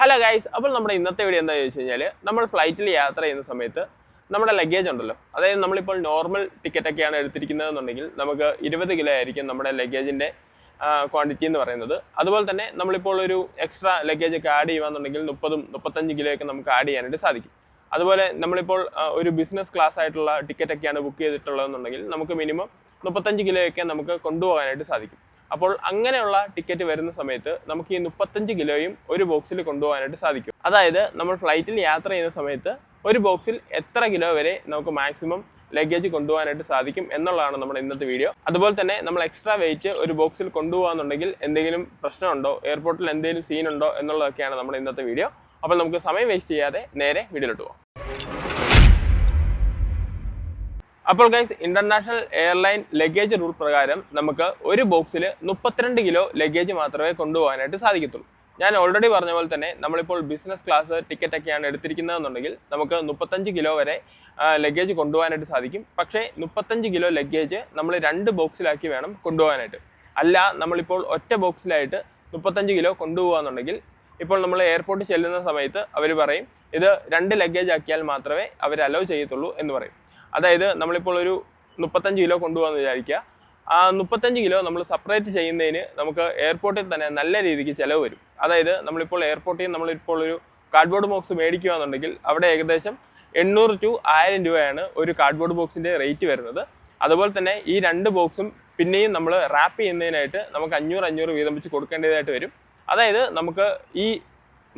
Hello guys അപ്പോൾ നമ്മുടെ ഇന്നത്തെ വീഡിയോ എന്താ ചോദിച്ചു കഴിഞ്ഞാൽ നമ്മൾ ഫ്ലൈറ്റിൽ യാത്ര ചെയ്യുന്ന സമയത്ത് നമ്മുടെ ലഗേജ് ഉണ്ടല്ലോ. അതായത് നമ്മളിപ്പോൾ നോർമൽ ടിക്കറ്റ് ഒക്കെയാണ് എടുത്തിരിക്കുന്നതെന്നുണ്ടെങ്കിൽ നമുക്ക് ഇരുപത് കിലോ ആയിരിക്കും നമ്മുടെ ലഗേജിന്റെ ക്വാണ്ടിറ്റി എന്ന് പറയുന്നത്. അതുപോലെ തന്നെ നമ്മളിപ്പോൾ ഒരു എക്സ്ട്രാ ലഗേജ് ഒക്കെ ആഡ് ചെയ്യുകയാണെന്നുണ്ടെങ്കിൽ മുപ്പതും മുപ്പത്തഞ്ച് കിലോ ഒക്കെ നമുക്ക് ആഡ് ചെയ്യാനായിട്ട് സാധിക്കും. അതുപോലെ നമ്മളിപ്പോൾ ഒരു ബിസിനസ് ക്ലാസ് ആയിട്ടുള്ള ടിക്കറ്റ് ഒക്കെയാണ് ബുക്ക് ചെയ്തിട്ടുള്ളതെന്നുണ്ടെങ്കിൽ നമുക്ക് മിനിമം മുപ്പത്തഞ്ച് കിലോയൊക്കെ നമുക്ക് കൊണ്ടുപോകാനായിട്ട് സാധിക്കും. അപ്പോൾ അങ്ങനെയുള്ള ടിക്കറ്റ് വരുന്ന സമയത്ത് നമുക്ക് ഈ മുപ്പത്തഞ്ച് കിലോയും ഒരു ബോക്സിൽ കൊണ്ടുപോകാനായിട്ട് സാധിക്കും. അതായത് നമ്മൾ ഫ്ലൈറ്റിൽ യാത്ര ചെയ്യുന്ന സമയത്ത് ഒരു ബോക്സിൽ എത്ര കിലോ വരെ നമുക്ക് മാക്സിമം ലഗേജ് കൊണ്ടുപോകാനായിട്ട് സാധിക്കും എന്നുള്ളതാണ് നമ്മുടെ ഇന്നത്തെ വീഡിയോ അതുപോലെ തന്നെ നമ്മൾ എക്സ്ട്രാ വെയിറ്റ് ഒരു ബോക്സിൽ കൊണ്ടുപോകാന്നുണ്ടെങ്കിൽ എന്തെങ്കിലും പ്രശ്നമുണ്ടോ? എയർപോർട്ടിൽ എന്തെങ്കിലും സീനുണ്ടോ എന്നുള്ളതൊക്കെയാണ് നമ്മുടെ ഇന്നത്തെ വീഡിയോ അപ്പോൾ നമുക്ക് സമയം വേസ്റ്റ് ചെയ്യാതെ നേരെ വീഡിയോയിലോട്ട് പോകാം അപ്പോൾ guys international airline luggage rule പ്രകാരം നമുക്ക് ഒരു ബോക്സിൽ മുപ്പത്തിരണ്ട് കിലോ ലഗേജ് മാത്രമേ കൊണ്ടുപോകാനായിട്ട് സാധിക്കത്തുള്ളൂ. ഞാൻ ഓൾറെഡി പറഞ്ഞ പോലെ തന്നെ നമ്മളിപ്പോൾ ബിസിനസ് ക്ലാസ് ടിക്കറ്റ് ഒക്കെയാണ് എടുത്തിരിക്കുന്നതെന്നുണ്ടെങ്കിൽ നമുക്ക് മുപ്പത്തഞ്ച് കിലോ വരെ ലഗേജ് കൊണ്ടുപോകാനായിട്ട് സാധിക്കും. പക്ഷേ മുപ്പത്തഞ്ച് കിലോ ലഗേജ് നമ്മൾ രണ്ട് ബോക്സിലാക്കി വേണം കൊണ്ടുപോകാനായിട്ട്. അല്ല നമ്മളിപ്പോൾ ഒറ്റ ബോക്സിലായിട്ട് മുപ്പത്തഞ്ച് കിലോ കൊണ്ടുപോകാന്നുണ്ടെങ്കിൽ ഇപ്പോൾ നമ്മൾ എയർപോർട്ടിൽ ചെല്ലുന്ന സമയത്ത് അവർ പറയും ഇത് രണ്ട് ലഗേജ് ആക്കിയാൽ മാത്രമേ അവർ അലോ ചെയ്യത്തുള്ളൂ എന്ന് പറയും. അതായത് നമ്മളിപ്പോൾ ഒരു മുപ്പത്തഞ്ച് കിലോ കൊണ്ടുപോകാന്ന് വിചാരിക്കുക. ആ മുപ്പത്തഞ്ച് കിലോ നമ്മൾ സെപ്പറേറ്റ് ചെയ്യുന്നതിന് നമുക്ക് എയർപോർട്ടിൽ തന്നെ നല്ല രീതിക്ക് ചിലവ് വരും. അതായത് നമ്മളിപ്പോൾ എയർപോർട്ടിൽ നമ്മളിപ്പോൾ ഒരു കാർഡ്ബോർഡ് ബോക്സ് മേടിക്കുകയാണെന്നുണ്ടെങ്കിൽ അവിടെ ഏകദേശം എണ്ണൂറ് ടു ആയിരം രൂപയാണ് ഒരു കാർഡ്ബോർഡ് ബോക്സിന്റെ റേറ്റ് വരുന്നത്. അതുപോലെ തന്നെ ഈ രണ്ട് ബോക്സും പിന്നെയും നമ്മൾ റാപ്പ് ചെയ്യുന്നതിനായിട്ട് നമുക്ക് അഞ്ഞൂറ് അഞ്ഞൂറ് വീതം വെച്ച് കൊടുക്കേണ്ടതായിട്ട് വരും. അതായത് നമുക്ക് ഈ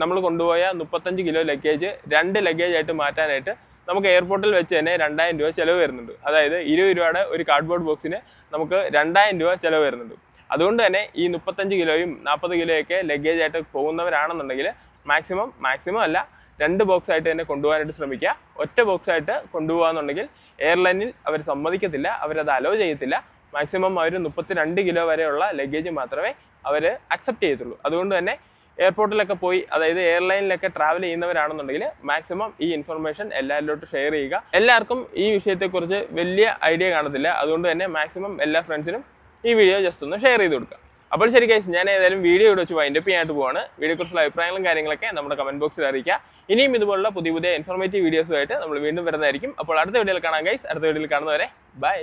നമ്മൾ കൊണ്ടുപോയ മുപ്പത്തഞ്ച് കിലോ ലഗേജ് രണ്ട് ലഗേജ് ആയിട്ട് മാറ്റാനായിട്ട് നമുക്ക് എയർപോർട്ടിൽ വെച്ച് തന്നെ രണ്ടായിരം രൂപ ചിലവ് വരുന്നുണ്ട്. അതായത് ഇരുപത് രൂപയുടെ ഒരു കാർഡ്ബോർഡ് ബോക്സിന് നമുക്ക് രണ്ടായിരം രൂപ ചിലവ് വരുന്നുണ്ട്. അതുകൊണ്ട് തന്നെ ഈ മുപ്പത്തഞ്ച് കിലോയും നാൽപ്പത് കിലോയൊക്കെ ലഗേജ് ആയിട്ട് പോകുന്നവരാണെന്നുണ്ടെങ്കിൽ മാക്സിമം മാക്സിമം അല്ല രണ്ട് ബോക്സ് ആയിട്ട് തന്നെ കൊണ്ടുപോകാനായിട്ട് ശ്രമിക്കുക. ഒറ്റ ബോക്സ് ആയിട്ട് കൊണ്ടുപോകാന്നുണ്ടെങ്കിൽ എയർലൈനിൽ അവർ സമ്മതിക്കത്തില്ല അവരത് അലോ ചെയ്യത്തില്ല. മാക്സിമം അവർ മുപ്പത്തിരണ്ട് കിലോ വരെയുള്ള ലഗേജ് മാത്രമേ അവർ അക്സെപ്റ്റ് ചെയ്യത്തുള്ളൂ. അതുകൊണ്ട് തന്നെ എയർപോർട്ടിലൊക്കെ പോയി അതായത് എയർലൈനിലൊക്കെ ട്രാവൽ ചെയ്യുന്നവരാണെന്നുണ്ടെങ്കിൽ മാക്സിമം ഈ ഇൻഫർമേഷൻ എല്ലാവരിലോട്ട് ഷെയർ ചെയ്യുക. എല്ലാവർക്കും ഈ വിഷയത്തെക്കുറിച്ച് വലിയ ഐഡിയ കാണത്തില്ല. അതുകൊണ്ട് തന്നെ മാക്സിമം എല്ലാ ഫ്രണ്ട്സിനും ഈ വീഡിയോ ജസ്റ്റ് ഒന്ന് ഷെയർ ചെയ്ത് കൊടുക്കുക. അപ്പോൾ ശരി കേസ് ഞാൻ ഏതായാലും വീഡിയോ ഇവിടെ വെച്ച് വൈൻഡപ്പ് ചെയ്യാനായിട്ട് പോവാണ്. വീഡിയോക്കുറിച്ചുള്ള അഭിപ്രായങ്ങളും കാര്യങ്ങളൊക്കെ നമ്മുടെ കമന്റ് ബോക്സിൽ അറിയിക്കുക. ഇനിയും ഇതുപോലുള്ള പുതിയ പുതിയ ഇൻഫോർമേറ്റീവ് വീഡിയോസുമായിട്ട് നമ്മൾ വീണ്ടും വരുന്നതായിരിക്കും. അപ്പോൾ അടുത്ത വീഡിയോയിൽ കാണാം ഗൈസ് അടുത്ത വീഡിയോയിൽ കാണുന്നവരെ ബൈ